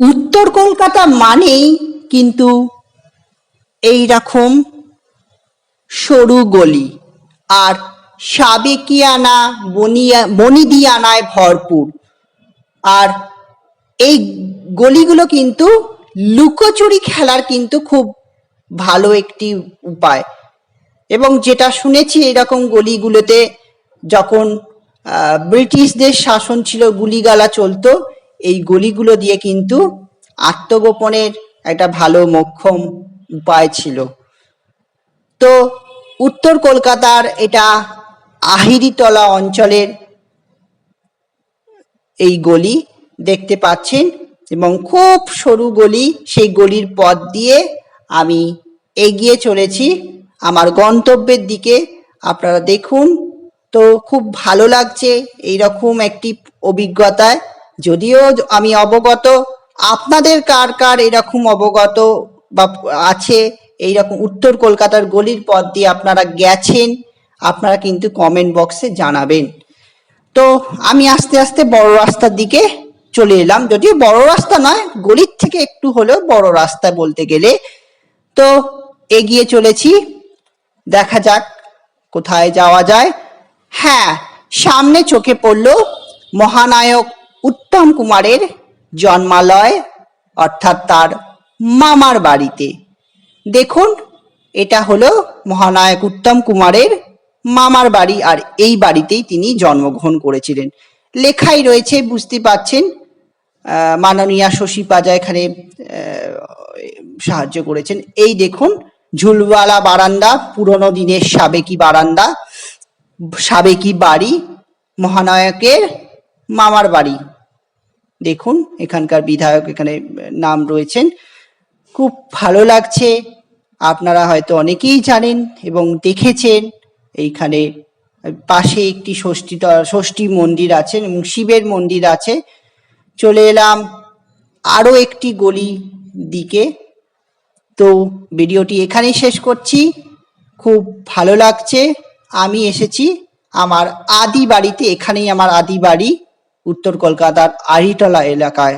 উত্তর কলকাতা মানেই কিন্তু এই রকম সরু গলি আর সাবেকিয়ানা বনিয়া, বনিদিয়ানায় ভরপুর। আর এই গলিগুলো কিন্তু লুকোচুরি খেলার কিন্তু খুব ভালো একটি উপায়। এবং যেটা শুনেছি এরকম গলিগুলোতে যখন ব্রিটিশদের শাসন ছিল, গুলিগালা চলতো এই গলিগুলো দিয়ে কিন্তু আত্মগোপনের একটা ভালো মোক্ষম উপায় ছিল। তো উত্তর কলকাতার এটা আহিরিতলা অঞ্চলের এই গলি দেখতে পাচ্ছেন এবং খুব সরু গলি, সেই গলির পথ দিয়ে আমি এগিয়ে চলেছি। আমার গন্তব্যের দিকে আপনারা দেখুন। তো খুব ভালো লাগছে এইরকম একটি অভিজ্ঞতায়। যদিও আমি অবগত, আপনাদের কার কার এরকম অবগত বা আছে, এইরকম উত্তর কলকাতার গলির পথ দিয়ে আপনারা গেছেন, আপনারা কিন্তু কমেন্ট বক্সে জানাবেন। তো আমি আস্তে আস্তে বড় রাস্তার দিকে চলে এলাম, যদিও বড় রাস্তা নয়, গলির থেকে একটু হলেও বড় রাস্তা বলতে গেলে। তো এগিয়ে চলেছি, দেখা যাক কোথায় যাওয়া যায়। হ্যাঁ সামনে চোখে পড়ল মহানায়ক উত্তম কুমারের জন্মালয়, অর্থাৎ তার মামার বাড়িতে। দেখুন, এটা হলো মহানায়ক উত্তম কুমারের মামার বাড়ি, আর এই বাড়িতেই তিনি জন্মগ্রহণ করেছিলেন। লেখাই রয়েছে, বুঝতে পাচ্ছেন মাননীয়া শশী পাজা এখানে সাহায্য করেছেন। এই দেখুন, ঝুলওয়ালা বারান্দা, পুরনো দিনের সাবেকি বারান্দা, সাবেকি বাড়ি মহানায়কের মামার বাড়ি। দেখুন, এখানকার বিধায়ক এখানে নাম রয়েছেন। খুব ভালো লাগছে। আপনারা হয়তো অনেকেই জানেন এবং দেখেছেন, এইখানে পাশে একটি ষষ্ঠী ষষ্ঠী মন্দির আছে এবং শিবের মন্দির আছে। চলে এলাম আরও একটি গলি দিকে। তো ভিডিওটি এখানেই শেষ করছি। খুব ভালো লাগছে। আমি এসেছি আমার আদি বাড়িতে, এখানেই আমার আদি বাড়ি। উত্তর কলকাতার আড়িটলা এলাকায়।